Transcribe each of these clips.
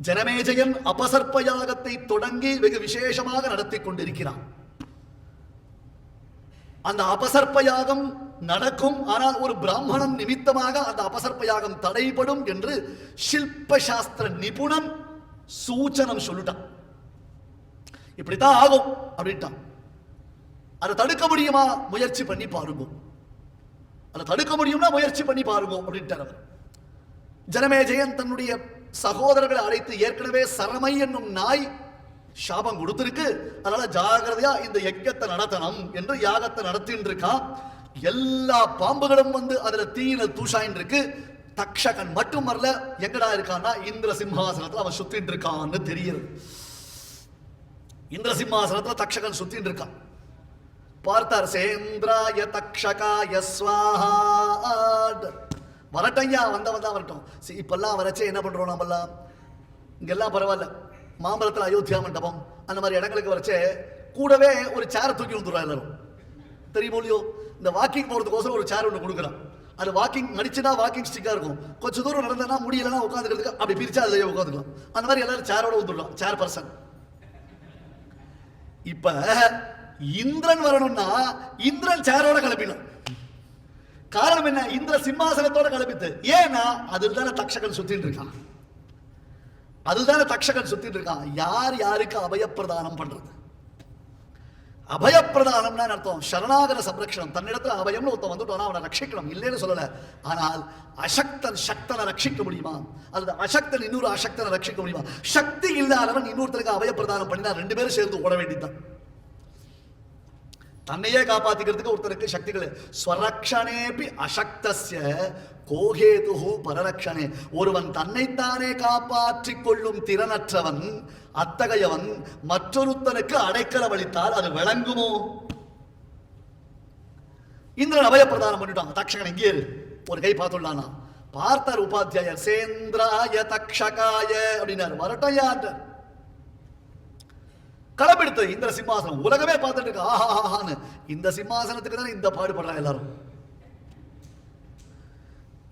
ஜனமேஜயன் அபசர்ப்ப யாகத்தை தொடங்கி வெகு விசேஷமாக நடத்தி கொண்டிருக்கிறான் அந்த அபசர்ப்ப யாகம் நடக்கும் ஆனால் ஒரு பிராமணன் நிமித்தமாக அந்த அபசர்ப்ப யாகம் தடைபடும் என்று சில்ப சாஸ்திர நிபுணன் சூச்சனம் சொல்லிட்டான் இப்படித்தான் ஆகும் அப்படின்ட்டான் அதை தடுக்க முடியுமா முயற்சி பண்ணி பாருங்க அதை தடுக்க முடியும்னா முயற்சி பண்ணி பாருங்க அப்படின்ட்டார் அவர் ஜனமேஜயன் தன்னுடைய சகோதரர்களை அழைத்து ஏற்கனவே சரமை என்னும் நாய் சாபம் கொடுத்திருக்கு. அதனால ஜாகிரதையா இந்த யக்கத்தை நடத்தணும் என்று யாகத்தை நடத்தின்னு இருக்கான் எல்லா பாம்புகளும் வந்து அதுல தீயில தூஷாயின் இருக்கு தக்ஷகன் மட்டும் வரல. எங்கடா இருக்கான்னா இந்திர சிம்ஹாசனத்துல அவன் சுத்தின் இருக்கான்னு தெரியுது. இந்திர சிம்ஹாசனத்துல தக்ஷகன் சுத்தின் இருக்கான் பார்த்தார் சேந்திராய தக்ஷகாய ஸ்வாஹா வரட்டையா வந்தவன் தான் வரட்டும். சரி, இப்பெல்லாம் வரச்சே என்ன பண்ணுறோம் நாமெல்லாம் இங்கெல்லாம் பரவாயில்ல. மாம்பழத்தில் அயோத்தியா மண்டபம் அந்த மாதிரி இடங்களுக்கு வரச்சே கூடவே ஒரு சேரை தூக்கி வந்துடுறா எல்லாரும். தெரியுமோ இல்லையோ? இந்த வாக்கிங் போகிறதுக்கோசரம் ஒரு சேர் ஒன்று கொடுக்குறான். அது வாக்கிங் நடிச்சுனா வாக்கிங் ஸ்டிக்காக இருக்கும். கொஞ்சம் தூரம் நடந்தனா முடியலன்னா உட்காந்துக்கிறதுக்கு அப்படி பிரிச்சா அதில் உட்காந்துக்கலாம். அந்த மாதிரி எல்லாரும் சேரோட வந்துடலாம். சேர் பர்சன் இப்போ இந்திரன் வரணும்னா இந்திரன் சேரோட கிளம்பினான். காரணம் என்ன? இந்திர சிம்மாசனத்தோட கிளம்பித்து ஏன்னா அதில் தானே தக்ஷகன் சுத்திட்டு இருக்கான். அதுதானே தக்ஷகன் சுத்திட்டு இருக்கான். யார் யாருக்கு அபயப்பிரதானம் பண்றது? அபயப்பிரதானம்னா அர்த்தம்? சரணாகர சம்ரக்ஷணம். தன்னிடத்துல அபயம்னு ஒருத்தன் வந்துட்டோம்னா அவனை ரட்சிக்கணும். இல்லைன்னு சொல்லல. ஆனால் அசக்தன் சக்தனை ரட்சிக்க முடியுமா? அல்லது அசக்தன் இன்னொரு அசக்தனை ரட்சிக்க முடியுமா? சக்தி இல்லாதவன் இன்னொருத்தருக்கு அபயப்பிரதானம் பண்ணினா ரெண்டு பேரும் சேர்ந்து ஓட வேண்டியதுதான். தன்னையே காப்பாத்திக்கிறதுக்கு ஒருத்தருக்கு சக்திகள் ஸ்வரக்ஷணேபி அசக்தஸ்ய கோகேதுஹு பரரக்ஷணே ஒருவன் தன்னைத்தானே காப்பாற்றி கொள்ளும் திறனற்றவன் அத்தகையவன் மற்றொருத்தனுக்கு அடைக்கல அளித்தால் அது விளங்குமோ? இந்திரன் அபயப்பிரதானம் பண்ணிட்டான். தக்ஷகன் எங்கே ஒரு கை பார்த்துள்ளானா பார்த்தார் உபாத்தியாயர் சேந்திராய தக்ஷகாய அப்படின்னாரு. வரட்டையான்றார் களமெடுத்து இந்திர சிம்மாசனம். உலகமே பார்த்துட்டு இருக்கு. ஆஹாஹான்னு இந்த சிம்மாசனத்துக்கு தான் இந்த பாடுபடுறாங்க எல்லாரும்.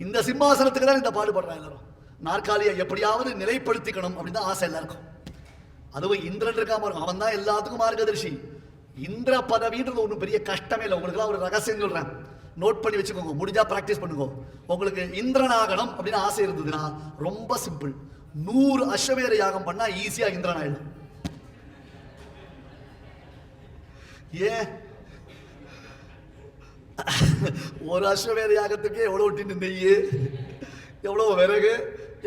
இந்த சிம்மாசனத்துக்கு தான் இந்த பாடுபடுறாங்க எல்லாரும். நாற்காலியை எப்படியாவது நிலைப்படுத்திக்கணும் அப்படின்னு தான் ஆசை எல்லாருக்கும். அதுவும் இந்திரன் இருக்காம இருக்கும் அவன் தான் எல்லாத்துக்கும் மார்கதர்ஷி இந்திர பதவின்றது ஒன்றும் பெரிய கஷ்டமே இல்லை. உங்களுக்குலாம் ஒரு ரகசியம் சொல்றேன். நோட் பண்ணி வச்சுக்கோங்க. முடிஞ்சா பிராக்டிஸ் பண்ணுங்க. உங்களுக்கு இந்திரனாகணும் அப்படின்னு ஆசை இருந்ததுன்னா ரொம்ப சிம்பிள் நூறு அஸ்வமேத யாகம் பண்ணா ஈஸியா இந்திரன் ஆயிடும் ஏன் ஒரு அஸ்வமேத யாகத்துக்கு எவ்வளவு டின்னு நெய் எவ்வளவு விறகு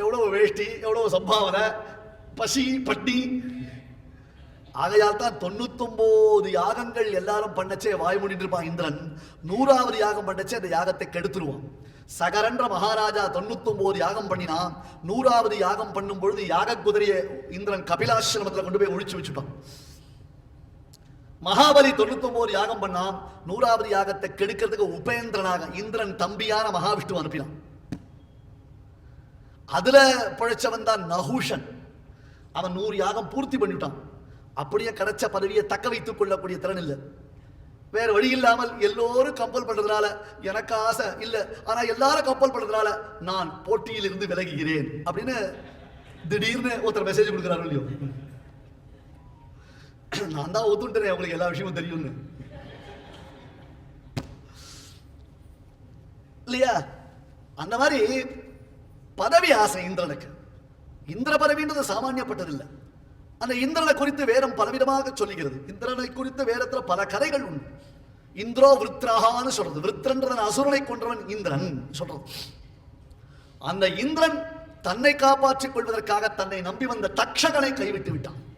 எவ்வளவு வேஷ்டி எவ்வளவு சம்பாவனை? பசி பட்டி. ஆகையால் தான் தொண்ணூத்தொம்போது யாகங்கள் எல்லாரும் பண்ணச்சே வாய் மூடிட்டு இருப்பான் இந்திரன். நூறாவது யாகம் பண்ணச்சே அந்த யாகத்தை கெடுத்துருவான். சகரன்ற மகாராஜா தொண்ணூத்தொன்பது யாகம் பண்ணினான் நூறாவது யாகம் பண்ணும் பொழுது யாக குதிரையை இந்திரன் கபிலாசிரமத்தில் கொண்டு போய் ஒழிச்சு வச்சுட்டான் மகாபலி தொண்ணூத்தொம்போது யாகம் பண்ணான் நூறாவது யாகத்தை கெடுக்கிறதுக்கு உபேந்திரனாக இந்திரன் தம்பியான மகாவிஷ்ணு அனுப்பினான். அதுல பிழைச்சவன் தான் நகூஷன். அவன் நூறு யாகம் பூர்த்தி பண்ணிட்டான். அப்படியே கிடைச்ச பதவியை தக்க வைத்துக் கொள்ளக்கூடிய திறன் இல்லை. வேற வழி இல்லாமல் எல்லோரும் கம்பல் பண்றதுனால எனக்கு ஆசை இல்லை. ஆனா எல்லாரும் கம்பல் பண்றதுனால நான் போட்டியில் இருந்து விலகுகிறேன் அப்படின்னு திடீர்னு ஒருத்தர் மெசேஜ் கொடுக்குறாரு இல்லையோ? நான் தான் ஒத்துட்டுறேன் உங்களுக்கு எல்லா விஷயமும் தெரியும்னு. இல்லையா? அந்த மாதிரி பதவி ஆசை இந்திரனுக்கு. இந்திர பதவின்றது சாமானியப்பட்டதில்லை. அந்த இந்திரனை குறித்து வேதம் பலவிதமாக சொல்லுகிறது. இந்திரனை குறித்து வேதத்துல பல கதைகள் உண்டு. இந்திரோ விருத்ராகான்னு சொல்றது. விருத்ரன்றதன் அசுரனை கொன்றவன் இந்திரன் சொல்றது. அந்த இந்திரன் தன்னை காப்பாற்றிக் கொள்வதற்காக தன்னை நம்பி வந்த தக்ஷகனை கைவிட்டு விட்டான்.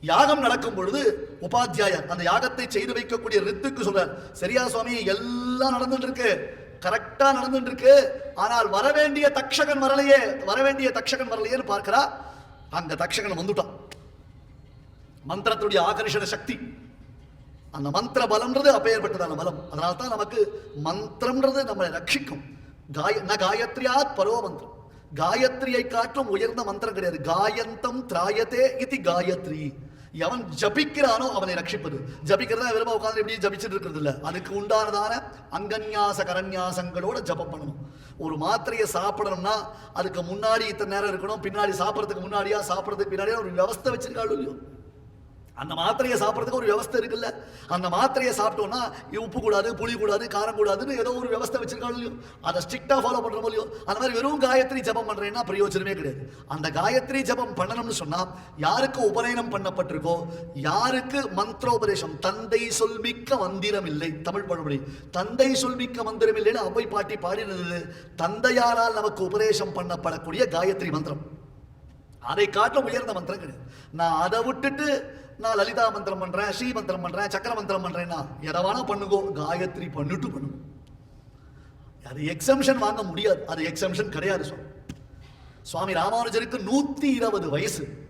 யாகம் நடக்கும் பொழுது உபாத்தியாயர் அந்த யாகத்தை செய்து வைக்கக்கூடிய ரித்துக்கு சொல்றார். சரியா சுவாமி எல்லாம் நடந்துட்டு இருக்கு கரெக்டா நடந்துட்டு இருக்கு ஆனால் வரவேண்டிய தக்ஷகன் வரலையே. வரவேண்டிய தக்ஷகன் வரலையேன்னு பார்க்கிறா. அங்க தக்ஷகன் வந்துட்டான். மந்திரத்துடைய ஆகர்ஷண சக்தி. அந்த மந்திர பலம்ன்றது அப்பேற்பட்டதான பலம். அதனால தான் நமக்கு மந்திரம்ன்றது நம்மளை ரட்சிக்கும். காய ந காயத்ரியாத் பரோ மந்திரம் காயத்ரியை காட்டும் உயர்ந்த மந்திரம் கிடையாது. காயந்தம் திராயத்தே இது காயத்ரி. எவன் ஜபிக்கிறானோ அவனை ரட்சிப்பது. ஜபிக்கிறதா வெறும் உட்காந்து எப்படி ஜபிச்சுட்டு இருக்கிறது இல்லை அதுக்கு உண்டானதான அங்கன்யாச கரன்யாசங்களோட ஜபம் பண்ணணும். ஒரு மாத்திரையை சாப்பிடணும்னா அதுக்கு முன்னாடி இத்தனை நேரம் இருக்கணும் பின்னாடி சாப்பிட்றதுக்கு முன்னாடியா சாப்பிட்றதுக்கு பின்னாடியா ஒரு வியவஸ்தை வச்சிருக்காள் இல்லையோ? அந்த மாத்திரையை சாப்பிட்றதுக்கு ஒரு வியவஸ்தை இருக்குல்ல? அந்த மாத்திரையை சாப்பிட்டோம்னா உப்பு கூடாது புளி கூடாது காரம் கூடாதுன்னு ஏதோ ஒரு வியவஸ்தை வச்சிருக்காங்க இல்லையோ? அதை ஸ்ட்ரிக்டாக ஃபாலோ பண்ணுற இல்லையோ அந்த மாதிரி வெறும் காயத்ரி ஜபம் பண்ணுறேன்னா பிரயோஜனமே கிடையாது. அந்த காயத்ரி ஜபம் பண்ணணும்னு சொன்னால் யாருக்கு உபநயனம் பண்ணப்பட்டிருக்கோ யாருக்கு மந்திரோபதேசம் தந்தை சொல்மிக்க மந்திரம் இல்லை. தமிழ் பழமொழி. தந்தை சொல்மிக்க மந்திரம் இல்லைன்னு அவை பாட்டி பாடினது தந்தையாரால் நமக்கு உபதேசம் பண்ணப்படக்கூடிய காயத்ரி மந்திரம். அதை காட்டிலும் உயர்ந்த மந்திரம் கிடையாது. நான் அதை விட்டுட்டு நான் லலிதா மந்திரம் பண்றேன் ஸ்ரீ மந்திரம் பண்றேன் சக்கர மந்திரம் பண்றேன்னா எதை வேணா பண்ணுங்கோ காயத்ரி பண்ணிட்டு பண்ணுங்க. அது எக்ஸம்ஷன் வாங்க முடியாது. அது எக்ஸம்ஷன் கிடையாது சுவாமி. சுவாமி ராமானுஜருக்கு நூத்தி இருபது வயசு.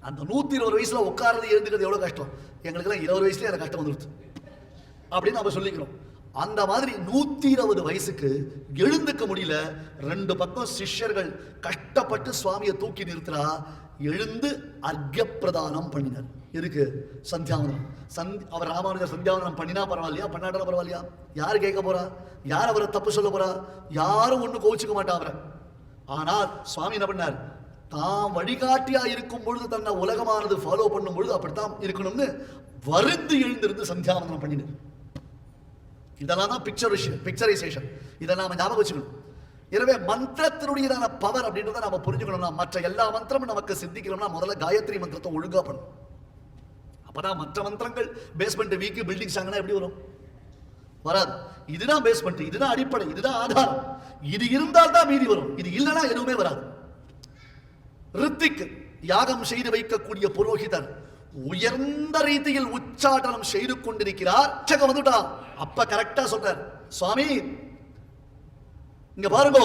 அந்த நூத்தி இருபது வயசுல உட்கார்றது எழுந்துக்கிறது எவ்வளவு கஷ்டம்? எங்களுக்கெல்லாம் இருபது வயசுல எனக்கு கஷ்டம் வந்துருச்சு அப்படின்னு நம்ம சொல்லிக்கிறோம். அந்த மாதிரி நூத்தி இருபது வயசுக்கு எழுந்துக்க முடியல. ரெண்டு பக்கம் சிஷ்யர்கள் கஷ்டப்பட்டு சுவாமியை தூக்கி நிறுத்துறா. எழுந்து அர்க்ய பிரதானம் பண்ணினார். எதுக்கு? சந்தியாவனம். சந்த் அவர் ராமானுஜர் சந்தியாவனம் பண்ணினா பரவாயில்லையா? பண்ணாட்டா பரவாயில்லையா? யார் கேட்க போறா? யார் அவரை தப்பு சொல்ல போறா? யாரும் ஒன்றும் கோவிச்சுக்க மாட்டா அவரை. ஆனால் சுவாமி என்ன பண்ணார்? தான் வழிகாட்டியா இருக்கும் பொழுது தன்னை உலகமானது ஃபாலோ பண்ணும் பொழுது அப்படித்தான் இருக்கணும்னு வருந்து எழுந்திருந்து சந்தியாவந்தனம் பண்ணினார். இதெல்லாம் தான் பிக்சர் விஷயம் பிக்சரைசேஷன் இதை நாம ஞாபகம் வச்சுக்கணும். எனவே மந்திரத்தினுடையதான பவர் அப்படின்றத நாம புரிஞ்சுக்கணும்னா மற்ற எல்லா மந்திரமும் நமக்கு சிந்திக்கணும்னா முதல்ல காயத்ரி மந்திரத்தை ஒழுங்கா பண்ணணும் அப்பதான் மற்ற மந்திரங்கள் பேஸ்மெண்ட் வீக்கு பில்டிங் சாங்கன்னா எப்படி வரும்? வராது. இதுதான் பேஸ்மெண்ட் இதுதான் அடிப்படை இதுதான் ஆதாரம். இது இருந்தால் தான் மீதி வரும். இது இல்லைன்னா எதுவுமே வராது. ரித்திக் யாகம் செய்து வைக்கக்கூடிய புரோகிதர் உயர்ந்த ரீதியில் உச்சாடனம் செய்து கொண்டிருக்கிறார். வந்துட்டா. அப்ப கரெக்டா சொல்றார் சுவாமி இங்க பாருங்க.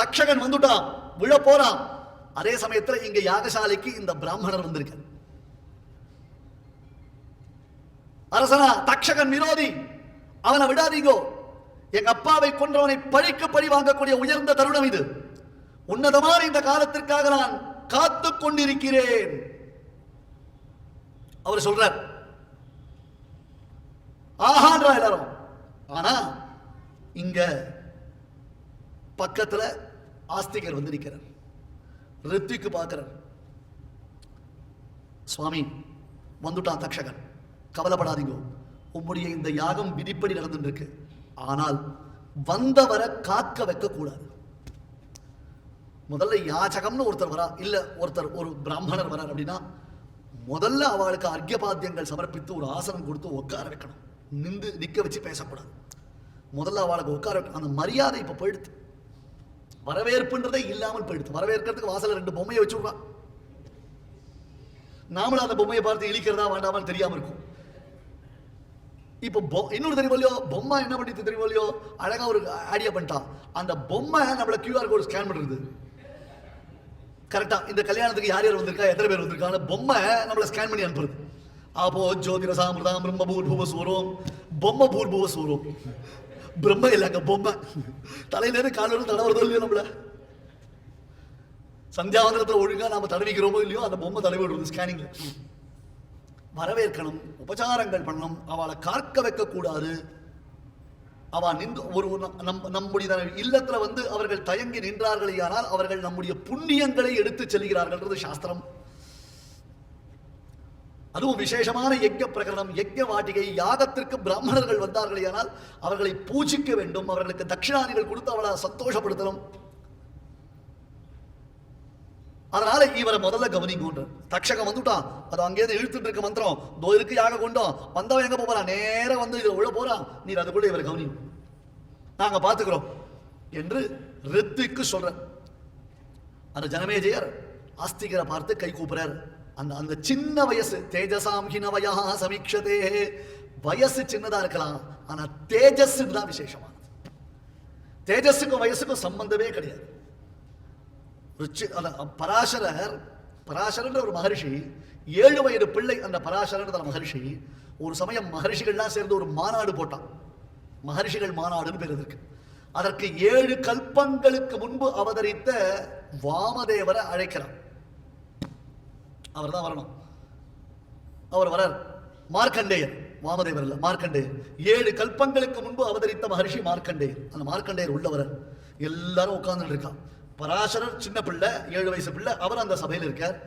தக்ஷகன் வந்துட்டான் விழ போறான். அதே சமயத்துல இங்க யாகசாலைக்கு இந்த பிராமணர் வந்திருக்கார். அரசனா தக்ஷகன் விரோதி. அவனை விடாதீங்கோ. எங்க அப்பாவை கொன்றவனை பழிக்கு பழி வாங்கக்கூடிய உயர்ந்த தருணம் இது. உன்னதமான இந்த காலத்திற்காக நான் காத்து கொண்டிருக்கிறேன். அவர் சொல்றார் ஆஹான்றா எல்லாரும். ஆனா இங்க பக்கத்துல ஆஸ்திகர் வந்து நிற்கிறார் ரித்திக்கு பார்க்கிறார். சுவாமி வந்துட்டான் தக்ஷகன். கவலைப்படாதீங்க. உம்முடைய இந்த யாகம் விதிப்படி நடந்துருக்கு இருக்கு ஆனால் வந்தவரை காக்க வைக்கக்கூடாது. முதல்ல யாச்சகம்னு ஒருத்தர் வரா இல்ல ஒருத்தர் ஒரு பிராமணர் வரார் அப்படின்னா முதல்ல அவளுக்கு அர்க்கியபாத்தியங்கள் சமர்ப்பித்து ஒரு ஆசனம் கொடுத்து உட்கார வைக்கணும். நின்று நிற்க வச்சு பேசக்கூடாது. முதல்ல அவளுக்கு உட்கார அந்த மரியாதை இப்போ போயிடுது. வரவேற்புன்றதே இல்லாமல் போயிடுது. வரவேற்கிறதுக்கு வாசல்ல ரெண்டு பொம்மையை வச்சு நாமளும் அந்த பொம்மையை பார்த்து இழிக்கிறதா வேண்டாமான்னு தெரியாம இருக்கும். இப்போ பொ- இன்னொரு தெரியுமோ இல்லையோ? பொம்மை என்ன பண்ணிட்டு தெரியுமோ இல்லையோ? அழகா ஒரு ஐடியா பண்ணிட்டான். அந்த பொம்மை நம்மள கியூஆர் கோடு ஸ்கேன் பண்ணுறது கரெக்டா இந்த கல்யாணத்துக்கு யார் யார் வந்திருக்கா? எத்தனை பேர் வந்திருக்காங்க பொம்மை நம்மள ஸ்கேன் பண்ணி அனுப்புறது. அப்போ ஜோதிர சாமிரதாம் பிரம்ம பூர்புவ சூரம் பொம்மை பூர்புவ சூரம். பிரம்ம இல்லைங்க பொம்மை. தலையிலேருந்து இருந்து காலில தடவுறதோ இல்லையோ நம்மள. சந்தியாவந்தனத்தில் ஒழுங்கா நாம தடவிக்கிறோமோ இல்லையோ அந்த பொம்மை தடவி விடுறது வரவேற்கணும் உபச்சாரங்கள் பண்ணணும் அவளை காக்க வைக்கக்கூடாது. அவள் அவ நின்று ஒரு ஒரு நம் நம்முடைய இல்லத்துல வந்து அவர்கள் தயங்கி நின்றார்களே ஆனால் அவர்கள் நம்முடைய புண்ணியங்களை எடுத்துச் செல்கிறார்கள்ன்றது சாஸ்திரம். அதுவும் விசேஷமான யஜ்ய பிரகரணம் யஜ்ய வாட்டிகை யாகத்திற்கு பிராமணர்கள் வந்தார்களேயானால் அவர்களை பூஜிக்க வேண்டும். அவர்களுக்கு தட்சிணாதிகள் கொடுத்து அவளை சந்தோஷப்படுத்தணும். அதனால இவரை முதல்ல கவனிங்கன்ற தக்ஷகம் வந்துட்டான். அது அங்கேயிருந்து இழுத்துட்டு இருக்க மந்திரம். தோ இருக்கு யாக கொண்டோம். வந்தவன் எங்க போறான்? நேரம் வந்து இதுல உள்ள போறான். நீர் அதுக்குள்ள இவரை கவனி நாங்க பாத்துக்கிறோம் என்று ரித்திக்கு சொல்ற அந்த ஜனமேஜயர் ஆஸ்திகரை பார்த்து கை கூப்பிடுறாரு அந்த அந்த சின்ன வயசு தேஜசாம் ஹினவயா சமீக்ஷதே. வயசு சின்னதா இருக்கலாம் ஆனா தேஜஸ் தான் விசேஷமானது. தேஜஸுக்கும் வயசுக்கும் சம்பந்தமே கிடையாது. ருச்சி பராசரர் பராசரன்ற ஒரு மகர்ஷி ஏழு வயது பிள்ளை அந்த பராசரன்ற மகர்ஷி ஒரு சமயம் மகர்ஷிகள்லாம் சேர்ந்து ஒரு மாநாடு போட்டான். மகர்ஷிகள் மாநாடுன்னு பேர் இருக்கு அதற்கு ஏழு கல்பங்களுக்கு முன்பு அவதரித்த வாமதேவரை அழைக்கிறான். அவர் தான் வரணும். அவர் வரார். மார்க்கண்டேயர். வாமதேவர் இல்லை மார்க்கண்டேயர். ஏழு கல்பங்களுக்கு முன்பு அவதரித்த மகர்ஷி மார்க்கண்டேயர். அந்த மார்க்கண்டேயர் உள்ளவர். எல்லாரும் உட்கார்ந்துட்டு இருக்கான். பராசரர் சின்ன பிள்ளை ஏழு வயசு பிள்ளை அவர் அந்த சபையில் இருக்கார்.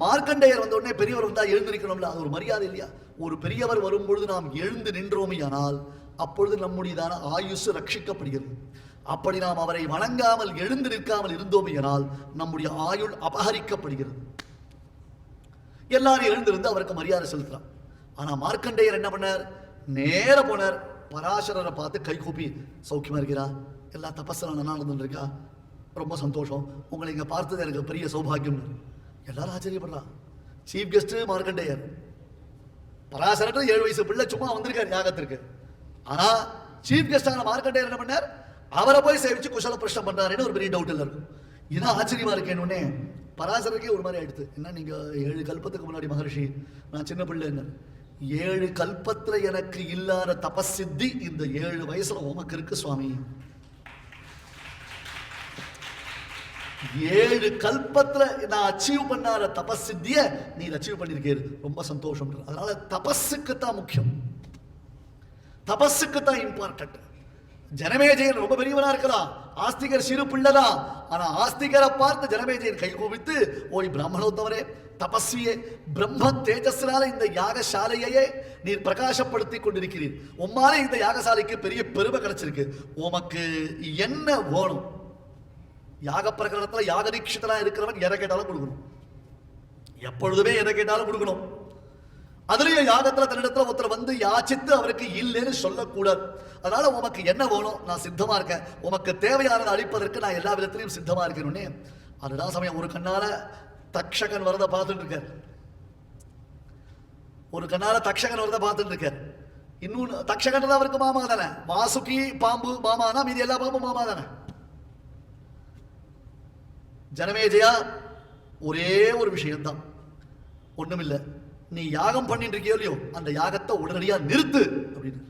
மார்க்கண்டேயர் வந்த உடனே பெரியவர் வந்தா எழுந்து நிற்கணும்ல அது ஒரு மரியாதை இல்லையா? ஒரு பெரியவர் வரும்பொழுது நாம் எழுந்து நின்றோமையானால் அப்பொழுது நம்முடையதான ஆயுசு ரட்சிக்கப்படுகிறது. அப்படி நாம் அவரை வணங்காமல் எழுந்து நிற்காமல் இருந்தோமையானால் நம்முடைய ஆயுள் அபகரிக்கப்படுகிறது. எல்லாரும் எழுந்திருந்து அவருக்கு மரியாதை செலுத்துறான் ஆனால் மார்க்கண்டேயர் என்ன பண்ணார்? நேர போனார். பராசரரை பார்த்து கை கூப்பி சௌக்கியமாக இருக்கிறா எல்லா தபஸ்லாம் நல்லா நடந்துருக்கா ரொம்ப சந்தோஷம். உங்களை இங்கே பார்த்தது எனக்கு பெரிய சௌபாகியம் எல்லாரும் ஆச்சரியப்படுறா சீஃப் கெஸ்ட்டு மார்க்கண்டேயர். பராசரர் ஏழு வயசு பிள்ளை சும்மா வந்திருக்காரு யாகத்திற்கு. ஆனால் சீஃப் கெஸ்டான மார்க்கண்டேயர் என்ன பண்ணார்? அவரை போய் சேவிச்சு குசல பிரச்சனை பண்ணுறாருன்னு ஒரு பெரிய டவுட் இருக்கும். இதான் ஆச்சரியமா இருக்கேன் பராசரக்கே ஒரு மாதிரி ஆயிடுது என்ன நீங்க ஏழு கல்பத்துக்கு முன்னாடி மகர்ஷி? நான் சின்ன பிள்ளை ஏழு கல்பத்துல எனக்கு இல்லாத தபசித்தி இந்த ஏழு வயசுல உமக்கு இருக்கு சுவாமி. ஏழு கல்பத்துல நான் அச்சீவ் பண்ணாத தபசித்திய நீ அச்சீவ் பண்ணிருக்கீரு. ரொம்ப சந்தோஷம் அதனால தபஸுக்கு தான் முக்கியம். தபஸுக்கு தான் இம்பார்ட்டன்ட் ஜனமேஜயன் ரொம்ப பெரியவனா இருக்கலாம் ஆஸ்திகர் சிறு பிள்ளைதான் ஆனா ஆஸ்திகரை பார்த்து ஜனமேஜயன் கை கூப்பித்து ஓய் பிராமணோத்தவரே தபஸ்வியே பிரம்ம தேஜஸ்னால இந்த யாகசாலையையே நீர் பிரகாசப்படுத்தி கொண்டிருக்கிறீர். உம்மால இந்த யாகசாலைக்கு பெரிய பெருமை கிடைச்சிருக்கு. உமக்கு என்ன வேணும்? யாக பிரகடனத்துல யாக தீட்சிதனா இருக்கிறவன் எதை கேட்டாலும் கொடுக்கணும். எப்பொழுதுமே எதை கேட்டாலும் கொடுக்கணும். அதுலயும் யாகத்துல தன்னிடத்துல ஒருத்தர் வந்து யாச்சித்து அவருக்கு இல்லைன்னு சொல்லக்கூடாது. அதனால உமக்கு என்ன வேணும்? நான் சித்தமா இருக்கேன். உமக்கு தேவையானதை அழிப்பதற்கு நான் எல்லா விதத்திலையும் சித்தமா இருக்கணும்னே அதுதான் சமயம். ஒரு கண்ணால தக்ஷகன் வரத பார்த்துட்டு இருக்கார். ஒரு கண்ணால தக்ஷகன் வரத பார்த்துட்டு இருக்கார். இன்னொன்னு தக்ஷகன் தான் அவருக்கு மாமா தானே? வாசுகி பாம்பு மாமானா? மீதி எல்லா பாம்பும் மாமா தானே? ஜனமேஜயா? ஒரே ஒரு விஷயம்தான். ஒண்ணுமில்லை. நீ யாகம் பண்ணிட்டு இருக்கியோ இல்லையோ அந்த யாகத்தை உடனடியா நிறுத்து அப்படின்னு.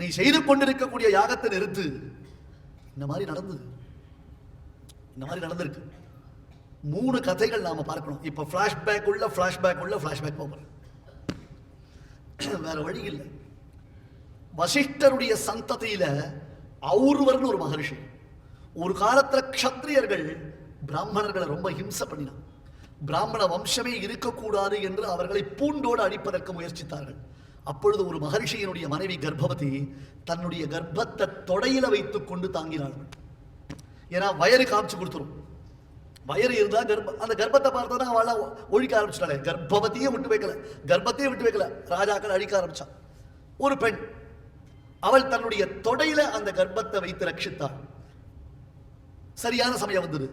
நீ செய்து கொண்டிருக்கக்கூடிய யாகத்தை நிறுத்து. இந்த மாதிரி நடந்தது. இந்த மாதிரி நடந்திருக்கு. மூணு கதைகள் நாம பார்க்கணும். இப்ப பிளாஷ்பேக் உள்ள பிளாஷ்பேக் உள்ள பிளாஷ்பேக் போகிறோம் வேற வழி இல்லை. வசிஷ்டருடைய சந்ததியில அவுர்வர்னு ஒரு மகரிஷி. ஒரு காலத்துல க்ஷத்ரியர்கள் பிராமணர்களை ரொம்ப ஹிம்சை பண்ணினான் பிராமண வம்சமே இருக்கக்கூடாது என்று அவர்களை பூண்டோடு அடிப்பதற்கு முயற்சித்தார்கள். அப்பொழுது ஒரு மகரிஷியினுடைய மனைவி கர்ப்பவதி தன்னுடைய கர்ப்பத்தை தொடையில வைத்துக் கொண்டு தாங்கினார்கள். ஏன்னா வயறு காமிச்சு கொடுத்துரும். வயறு இருந்தா கர்ப்ப அந்த கர்ப்பத்தை பார்த்தோன்னா அவள ஒழிக்க ஆரம்பிச்சிட்டாங்க கர்ப்பவதியே விட்டு வைக்கல. கர்ப்பத்தையே விட்டு வைக்கல. ராஜாக்கள் அழிக்க ஆரம்பிச்சான் ஒரு பெண் அவள் தன்னுடைய தொடையில அந்த கர்ப்பத்தை வைத்து ரட்சித்தாள். சரியான சமயம் வந்தது.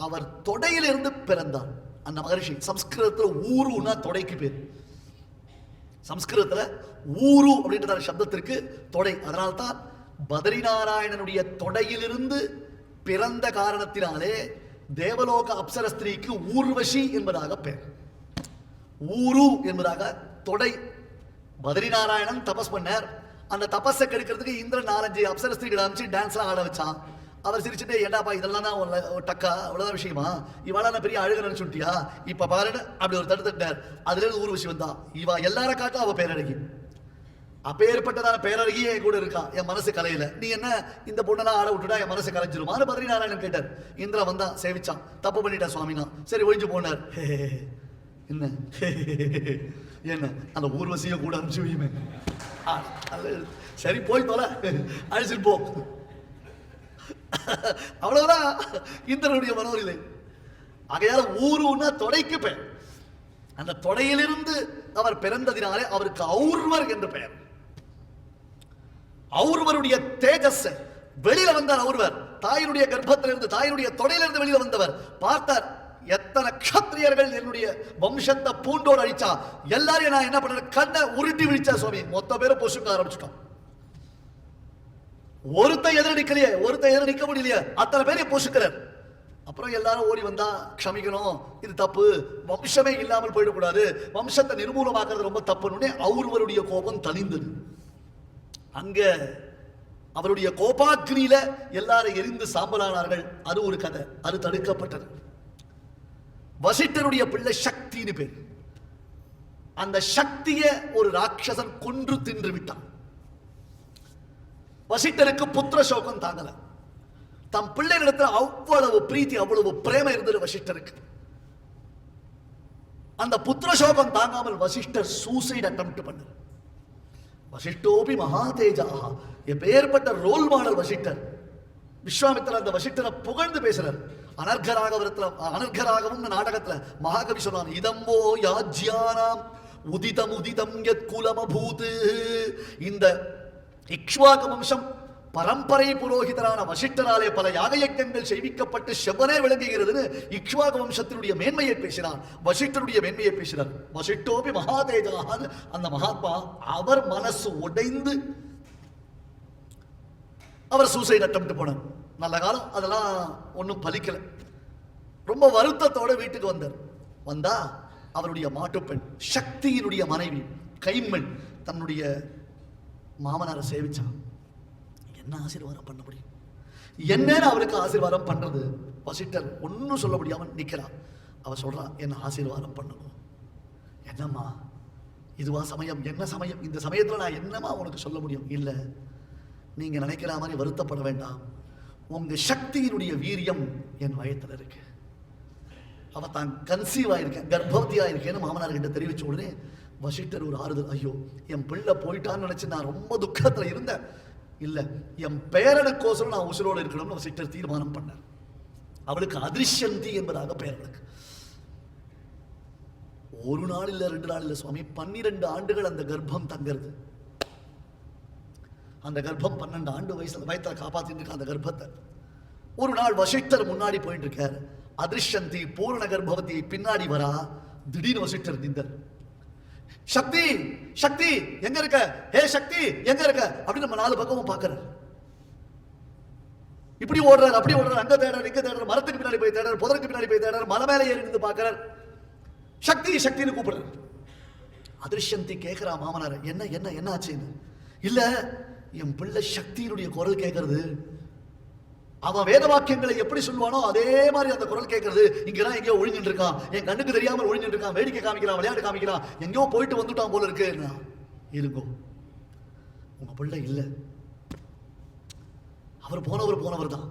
அவர் தொடையிலிருந்து பிறந்தார் அந்த மகரிஷி சம்ஸ்கிருதத்தில் ஊருன்னா தொடைக்கு பேர். சம்ஸ்கிருதத்தில் ஊரு அப்படின்ற சப்தத்திற்கு தொடை. அதனால்தான் பதரிநாராயணனுடைய தொடையிலிருந்து பிறந்த காரணத்தினாலே தேவலோக அப்சரஸ்திரீக்கு ஊர்வஷி ஊர்வசி என்பதாக பெயர் ஊரு என்பதாக தொடை. பதரிநாராயணன் தபஸ் பண்ணார். அந்த தபஸை கெடுக்கிறதுக்கு இந்திரன் நாலஞ்சு அப்சரஸ்திரிகள் அமைச்சு டான்ஸ்லாம் ஆட வச்சான். அவர் சிரிச்சுட்டு ஏண்டாப்பா இதெல்லாம் தான் ஒரு டக்கா? அவ்வளோதான் விஷயமா? இவாளா நான் பெரிய அழுக நினைச்சுட்டியா இப்ப பாருன்னு அப்படி ஒரு தடுத்துட்டார் அதுலேருந்து ஊர் ஊர்வசி தான். இவா எல்லார காட்டும் அவள் பேரழகி. அப்பேற்பட்டதான பேரழகியே என் கூட இருக்கா? என் மனசு கலையில. நீ என்ன இந்த பொண்ணெல்லாம் ஆட விட்டுட்டா என் மனசு கலைஞ்சிருமான்னு பத்ரி நாராயணன் கேட்டார். இந்திரா வந்தான் சேவிச்சான். தப்பு பண்ணிட்டா சுவாமினா. சரி ஒழிஞ்சு போனார். என்ன? என்ன? அந்த ஊர்வசியை கூட அனுப்பிச்சு வையுமே. ஆ, சரி போய் தொலை. அழிச்சிட்டு போ. அவ்வளவுதான். இந்திரனுடைய மனோநிலை. ஆகையால் ஊருன்னா தொடைக்கு பெயர் அந்த தொடையிலிருந்து அவர் பிறந்ததினாலே அவருக்கு ஔர்வர் என்று பெயர். ஔர்வருடைய தேஜஸ். வெளியில வந்தார் ஔர்வர் தாயினுடைய கர்ப்பத்திலிருந்து தாயினுடைய தொடையிலிருந்து வெளியில வந்தவர். பார்த்தார் எத்தனை க்ஷத்ரியர்கள் என்னுடைய வம்சத்தை பூண்டோடு அழிச்சா. எல்லாரையும் நான் என்ன பண்றேன் கண்ணை உருட்டி விழிச்சா சுவாமி. மொத்த பேரும் பொசுக்க ஆரம்பிச்சிட்டோம். ஒருத்த எதிர நிக்கலையே ஒருத்த எதிர நிக்க முடியலையே. அத்தனை பேரையும் பொசுக்கிறார் அப்புறம் எல்லாரும் ஓடி வந்தா க்ஷமிக்கணும் இது தப்பு. வம்சமே இல்லாமல் போயிடக்கூடாது. வம்சத்தை நிர்மூலமாக்குறது ரொம்ப தப்புன்னு அவருவருடைய கோபம் தனிந்தது அங்க அவருடைய கோபாக்கினியில எல்லாரும் எரிந்து சாம்பலானார்கள். அது ஒரு கதை. அது தடுக்கப்பட்டது. வசிட்டருடைய பிள்ளை சக்தின்னு பேர். அந்த சக்தியை ஒரு ராட்சசன் கொன்று தின்று விட்டான். வசிட்டருக்கு புத்திர சோகம் தாங்கல. தம் பிள்ளைகளிடத்துல அவ்வளவு பிரீத்தி அவ்வளவு பிரேம இருந்தது வசிஷ்டருக்கு. அந்த புத்திர சோகம் தாங்காமல் வசிஷ்டர் சூசைட் அட்டம் பண்ண வசிஷ்டோபி மகாதேஜா எப்பேற்பட்ட ரோல் மாடல் வசிஷ்டர். விஸ்வாமித்திரர் அந்த வசிஷ்டரை புகழ்ந்து பேசுறார் அனர்கராகவரத்துல அனர்கராகவும் நாடகத்துல மகாகவி சொன்னான் இதம்போ யாஜ்யானாம் உதிதம் உதிதம் எத் குலமபூத். இந்த இக்ஷ்வாக வம்சம் பரம்பரை புரோகிதரான வசிஷ்டராலே பல யாக யஜ்ஞங்கள் செய்விக்கப்பட்டு செவ்வனே விளங்குகிறதுன்னு இக்ஷ்வாக வம்சத்தினுடைய மேன்மையை பேசினார் வசிஷ்டருடைய மேன்மையை பேசினார். வசிஷ்டோபி மகாதேஜாக அந்த மகாத்மா அவர் மனசு உடைந்து அவர் சூசைட் அட்டம் போனார். நல்ல காலம். அதெல்லாம் ஒன்றும் பலிக்கல. ரொம்ப வருத்தத்தோட வீட்டுக்கு வந்தார். வந்தா அவருடைய மாட்டுப்பெண் சக்தியினுடைய மனைவி கைம்மண் தன்னுடைய மாமனாரை சேவிச்சான் என்ன ஆசீர்வாதம் பண்ண முடியும்? என்னன்னு அவருக்கு ஆசீர்வாதம் பண்றது? வசிட்டர் ஒன்றும் சொல்ல முடியாம நிற்கிறான் அவள் சொல்றா என்ன ஆசீர்வாதம் பண்ணணும்? என்னம்மா? இதுவா சமயம்? என்ன சமயம்? இந்த சமயத்தில் நான் என்னம்மா உனக்கு சொல்ல முடியும்? இல்லை. நீங்க நினைக்கிற மாதிரி வருத்தப்பட வேண்டாம். உங்க சக்தியினுடைய வீரியம் என் வயத்தில் இருக்கு. அவ தான் கன்சீவ் ஆயிருக்கேன் கர்ப்பவதியா இருக்கேன்னு மாமனார்கிட்ட தெரிவிச்ச உடனே வசிட்டர் ஒரு ஆறுதல். ஐயோ என் பிள்ளை போயிட்டான்னு நினச்சி நான் ரொம்ப துக்கத்துல இருந்தேன். இல்லை என் பேரனுக்கோசரம் நான் உசுரோடு இருக்கணும்னு வசிட்டர் தீர்மானம் பண்ணார். அவளுக்கு அதிர்ஷ்யந்தி என்பதாக பெயர் அவளுக்கு ஒரு நாள் இல்ல ரெண்டு நாள் இல்ல சுவாமி பன்னிரெண்டு ஆண்டுகள் அந்த கர்ப்பம் தங்கிறது. அந்த கர்ப்பம் பன்னெண்டு ஆண்டு வயசுல வயத்தில் காப்பாத்திட்டு இருக்க அந்த கர்ப்பத்தை. ஒரு நாள் வசிஷ்டர் முன்னாடி போயிட்டு இருக்கார் அதிர்ஷந்தி பூரண கர்ப்பவதி பின்னாடி வரா திடீர்னு வசிஷ்டர் நின்றார். சக்தி சக்தி எங்க இருக்க? ஏ சக்தி எங்க இருக்க? அப்படின்னு நம்ம நாலு பக்கமும் பார்க்கறாரு. இப்படி ஓடுறாரு அப்படி ஓடுறாரு அங்க தேடுறாரு இங்க தேடுறாரு மரத்துக்கு பின்னாடி போய் தேடுறாரு புதருக்கு பின்னாடி போய் தேடுறாரு மலை மேலே ஏறி இருந்து பாக்குறாரு சக்தி சக்தின்னு கூப்பிடுறாரு. அதிர்ஷந்தி கேட்கிறா மாமனார் என்ன என்ன என்ன ஆச்சுன்னு? இல்ல என் பிள்ளை சக்தியினுடைய குரல் கேட்கறது அவன் வேத வாக்கியங்களை எப்படி சொல்லுவானோ அதே மாதிரி அந்த குரல் கேட்கறது. இங்கதான் எங்கேயோ ஒழிஞ்சுட்டு இருக்கான் என் கண்ணுக்கு தெரியாமல் ஒழிஞ்சுட்டு இருக்கான் வேடிக்கை காமிக்கிறான் விளையாட்டு காமிக்கிறான். எங்கேயோ போயிட்டு வந்துட்டான் போல இருக்கு. இருக்கும் உங்க பிள்ளை இல்லை. அவர் போனவர் போனவர் தான்.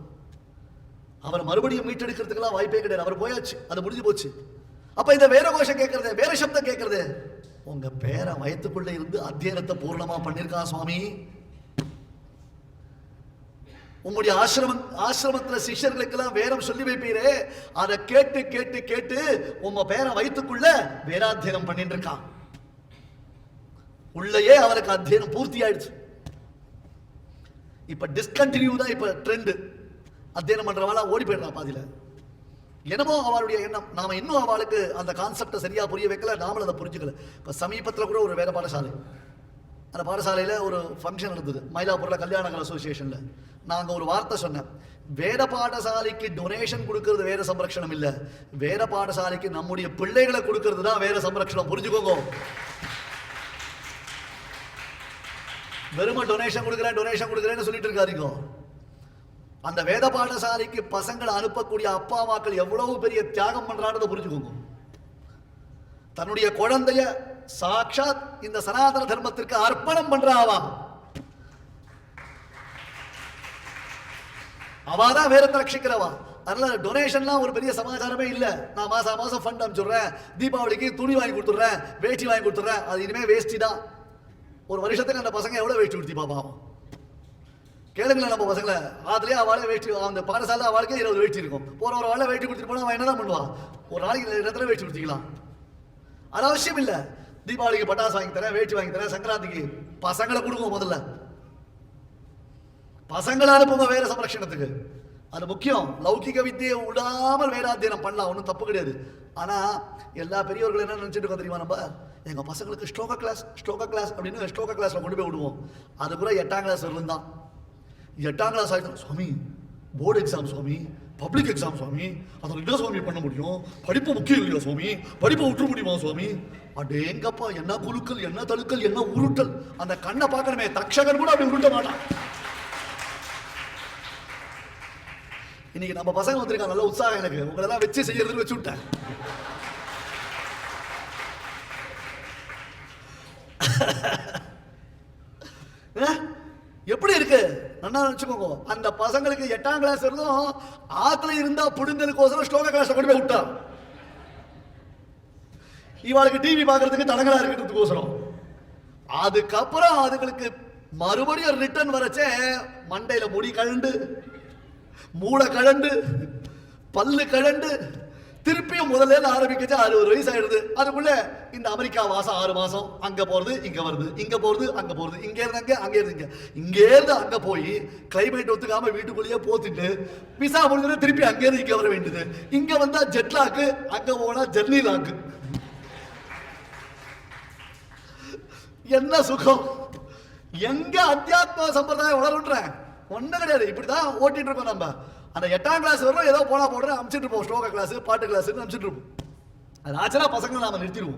அவர் மறுபடியும் மீட்டெடுக்கிறதுக்கெல்லாம் வாய்ப்பே கிடையாது. அவர் போயாச்சு. அது முடிஞ்சு போச்சு. அப்ப இந்த வேற கோஷம் கேட்கறது வேற சப்தம் கேட்கறது. உங்க பேரை வயத்துக்குள்ள இருந்து அத்தியனத்தை பூர்ணமா பண்ணிருக்கான் சுவாமி. உங்களுடைய ஆசிரமம் ஆசிரமத்தில் சிஷ்யர்களுக்கெல்லாம் வேரம் சொல்லி வைப்பீரே. அதை கேட்டு கேட்டு கேட்டு உங்க பேரை வயிற்றுக்குள்ள வேதாத்தியனம் பண்ணிட்டு இருக்கான் உள்ளேயே அவருக்கு அத்தியனம் பூர்த்தி ஆயிடுச்சு. இப்ப டிஸ்கண்டினியூ தான் இப்ப ட்ரெண்டு அத்தியனம் பண்றவாளா ஓடி போயிடுறா பாதியில. என்னமோ அவளுடைய எண்ணம். நாம இன்னும் அவளுக்கு அந்த கான்செப்டை சரியா புரிய வைக்கல நாமளும் அதை புரிஞ்சுக்கல. இப்ப சமீபத்தில் கூட ஒரு வேத பாடசாலை அந்த பாடசாலையில ஒரு ஃபங்க்ஷன் நடந்தது. மயிலாப்பூரில் கல்யாணங்கள் அசோசியேஷன்ல நாங்கள் ஒரு வார்த்தை சொன்னேன். வேத பாடசாலைக்கு டொனேஷன் கொடுக்கறது வேற சம்ரக்ஷணம் இல்லை. வேத பாடசாலைக்கு நம்முடைய பிள்ளைகளை கொடுக்கறது தான் வேற சம்ரக்ஷணம். புரிஞ்சுக்கோங்க. வெறும டொனேஷன் கொடுக்குறேன் டொனேஷன் கொடுக்குறேன்னு சொல்லிட்டு இருக்காருங்க அந்த வேத பாடசாலைக்கு பசங்களை அனுப்பக்கூடிய அப்பா அம்மாக்கள் எவ்வளவு பெரிய தியாகம் பண்றான்றதை புரிஞ்சுக்கோங்க. தன்னுடைய குழந்தைய சாட்சாத் இந்த சனாதன தர்மத்திற்கு அர்ப்பணம் பண்றாவாம் அவாதான் வேறத்தை ரட்சிக்கிறவா? அதனால டொனேஷன்லாம் ஒரு பெரிய சமாச்சாரமே இல்லை. நான் மாசம் மாசம் ஃபண்ட் அனுப்பிச்சுடுறேன். தீபாவளிக்கு துணி வாங்கி கொடுத்துட்றேன். வேஷ்டி வாங்கி கொடுத்துட்றேன். அது இனிமேல் வேஷ்டி தான். ஒரு வருஷத்துக்கு அந்த பசங்க எவ்வளோ வேஷ்டி கொடுத்தி பாப்பாவும் கேளுங்களேன் நம்ம பசங்களை. அதுலயே அவளே வேஷ்டி அந்த பாடசாலை அவளுக்கே இருபது வேஷ்டி இருக்கும். போகிற ஒரு வாழை வேஷ்டி கொடுத்துட்டு போனால் அவன் என்னதான் பண்ணுவான்? ஒரு நாளைக்கு ரெண்டு இடத்துல வேஷ்டி கொடுத்திக்கலாம் அது அவசியம் இல்லை. தீபாவளிக்கு பட்டாசு வாங்கி தரேன் வேட்டி வாங்கி தரேன் சங்கராந்திக்கு பசங்களை கொடுங்க முதல்ல. பசங்களை அனுப்புங்க வேற சம்ரட்சணத்துக்கு அது முக்கியம். லௌகிக வித்தியை விடாமல் வேதாத்தியனம் பண்ணலாம் ஒன்றும் தப்பு கிடையாது. ஆனால் எல்லா பெரியவர்களும் என்ன நினச்சிட்டு இருக்கோம் தெரியுமா நம்ம? எங்கள் பசங்களுக்கு ஸ்டோக கிளாஸ் ஸ்டோக கிளாஸ் அப்படின்னு ஸ்டோக கிளாஸில் கொண்டு போய் விடுவோம். அது கூட எட்டாம் கிளாஸ் இருந்தான் எட்டாம் கிளாஸ் ஆகிட்டோம் சுவாமி போர்டு எக்ஸாம் சுவாமி பப்ளிக் எக்ஸாம் சுவாமி அதை என்ன சுவாமி பண்ண முடியும்? படிப்பு முக்கியம் இல்லையா சுவாமி? படிப்பை விட்டு முடியுமா சுவாமி? அடேங்கப்பா என்ன குழுக்கள் என்ன தழுக்கள் என்ன உருட்டல்? அந்த கண்ணை பார்க்கணுமே தக்ஷகன் கூட அப்படி உருட்ட மாட்டான். இன்னைக்கு நம்ம பசங்க வந்திருக்காங்க நல்ல உற்சாகம் எனக்கு. உங்களெல்லாம் வச்சு செய்யறதுன்னு வச்சு விட்டேன். Ha ha ha. நல்லா வச்சுக்கோங்க. அந்த பசங்களுக்கு எட்டாம் கிளாஸ் இருந்தும் ஆத்துல இருந்தா புடுங்கிறதுக்கோசரம் ஸ்லோக கிளாஸ் கொண்டு போய் விட்டான் இவாளுக்கு டிவி பார்க்கறதுக்கு தடங்களா இருக்கிறதுக்கோசரம். அதுக்கப்புறம் அதுங்களுக்கு மறுபடியும் ரிட்டர்ன் வரச்சே மண்டையில முடி கழண்டு மூளை கழண்டு பல்லு கழண்டு திருப்பியும் முதல்ல இருந்து ஆரம்பிக்கச்சு அறுபது வயசு ஆயிடுது அதுக்குள்ள இந்த அமெரிக்கா வாசம் ஆறு மாசம். அங்க போறது இங்க வருது. இங்க போறது அங்க போறது. இங்க இருந்து அங்க அங்க இருந்து இங்க. இங்கே இருந்து அங்க போய் கிளைமேட் ஒத்துக்காம வீட்டுக்குள்ளேயே போத்துட்டு விசா முடிஞ்சது திருப்பி அங்கே இருந்து இங்க வர வேண்டியது. இங்க வந்தா ஜெட்லாக்கு அங்க போனா ஜெர்னி லாக்கு என்ன சுகம்? எங்க அத்தியாத்ம சம்பிரதாயம் வளருன்றேன் ஒன்றும் கிடையாது. இப்படிதான் ஓட்டிட்டு இருக்கோம் நம்ம. அந்த எட்டாம் கிளாஸ் வரும் ஏதோ போனா போடுற அமிச்சிட்டு இருப்போம். ஸ்லோக கிளாஸ் பாட்டு கிளாஸ்னு அமிச்சிட்டு இருப்போம். அது ஆச்சரா பசங்களை நாம நிறுத்திடுவோம்.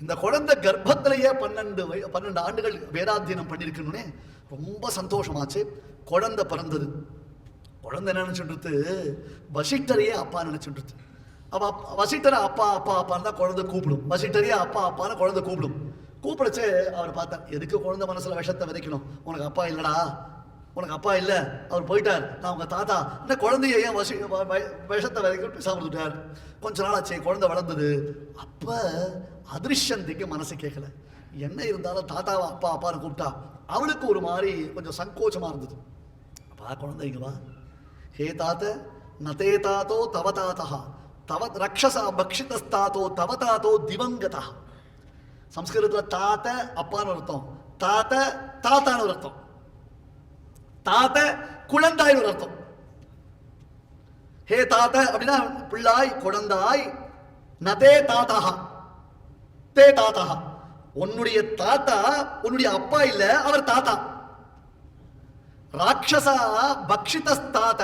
இந்த குழந்தை கர்ப்பத்திலேயே பன்னெண்டு வய- பன்னெண்டு ஆண்டுகள் வேதாத்தியனம் பண்ணியிருக்கணுன்னே ரொம்ப சந்தோஷமாச்சு. குழந்தை பிறந்தது. குழந்தை என்ன நினைச்சுட்டு வசிட்டரையே அப்பா நினைச்சுட்டு அவ அப்பா- வசிட்டரை அப்பா அப்பா அப்பான்னு தான் குழந்தை கூப்பிடும். வசிட்டரையே அப்பா அப்பான்னு குழந்தை கூப்பிடும். கூப்பிடச்சு அவர் பார்த்தார் எதுக்கு குழந்தை மனசுல விஷத்தை விதைக்கணும்? உனக்கு அப்பா இல்லடா. உனக்கு அப்பா இல்லை. அவர் போயிட்டார். நான் உங்க தாத்தா. இந்த குழந்தைய ஏன் வசி வ- விஷத்தை வரைக்கும் பேசாம இருந்துட்டார். கொஞ்ச நாள் ஆச்சு குழந்தை வளர்ந்தது. அப்ப அதிர்ஷ்யந்திக்கு மனசு கேட்கல என்ன இருந்தாலும் தாத்தாவை அப்பா அப்பான்னு கூப்பிட்டா அவளுக்கு ஒரு மாதிரி கொஞ்சம் சங்கோச்சமாக இருந்தது. அப்பா குழந்தைங்க வா. ஹே தாத்த. நதே தாத்தோ தவ தாத்தா தவ ரக்ஷசா பக்ஷிதஸ்தாத்தோ தவ தாத்தோ திவங்கதா சம்ஸ்கிருதத்தில் தாத்த அப்பான்னு ஒரு அர்த்தம். தாத்த தாத்தான்னு ஒரு அர்த்தம். தாத்த குழந்தாய் ஒரு அர்த்தம். ஹே தாத்த அப்படின்னா பிள்ளாய் குழந்தாய் நதே தாத்தா தே தாத்தா உன்னுடைய தாத்தா உன்னுடைய அப்பா இல்ல அவர் தாத்தா. ராட்சசா பக்ஷிதாத்த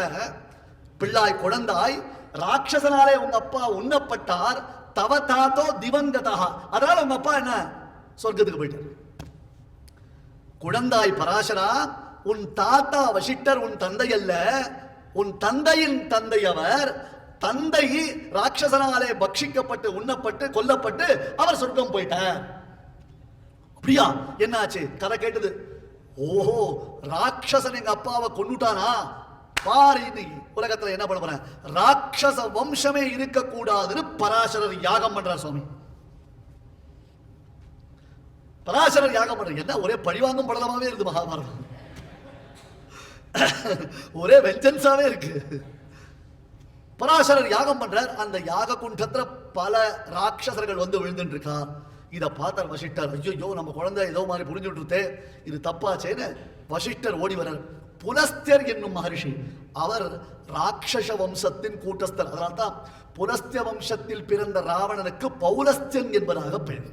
பிள்ளாய் குழந்தாய் ராட்சசனாலே உங்க அப்பா உண்ணப்பட்டார். தவ தாத்தோ திவங்கதா அதனால உங்க அப்பா என்ன? சொர்க்கத்துக்கு போயிட்டார். குழந்தாய் பராசரா உன் தாத்தா வசிட்டர் உன் தந்தை அல்ல. உன் தந்தையின் தந்தை அவர். தந்தை ராட்சசனாலே பக்ஷிக்கப்பட்டு உண்ணப்பட்டு கொல்லப்பட்டு அவர் சொர்க்கம் போயிட்டார். அப்படியா? என்னாச்சு? கதை கேட்டது. ஓஹோ ராட்சசன் எங்க அப்பாவை கொண்டுட்டானா பாரு இன்னைக்கு உலகத்துல என்ன பண்ண போறேன்? ராட்சச வம்சமே இருக்க கூடாதுன்னு பராசரர் யாகம் பண்றார் சுவாமி. பராசரர் யாகம் பண்ற என்ன? ஒரே பழிவாங்கும் படலமாவே இருக்குது மகாபாரதம். ஒரே வெஞ்சன்ஸாவே இருக்கு. பராசரர் யாகம் பண்றார். அந்த யாக குண்டத்துல பல ராட்சசர்கள் வந்து விழுந்துட்டு இருக்கா இதை பார்த்தார் வசிஷ்டர் ஐயோ நம்ம குழந்தை ஏதோ மாதிரி புரிஞ்சுட்டு இருக்கே, இது தப்பாச்சேன்னு வசிஷ்டர் ஓடி வரார் புலஸ்தியர் என்னும் மகரிஷி. அவர் ராட்சச வம்சத்தின் கூட்டஸ்தர். அதனால்தான் புலஸ்திய வம்சத்தில் பிறந்த ராவணனுக்கு பௌலஸ்தியன் என்பதாக பெயர்.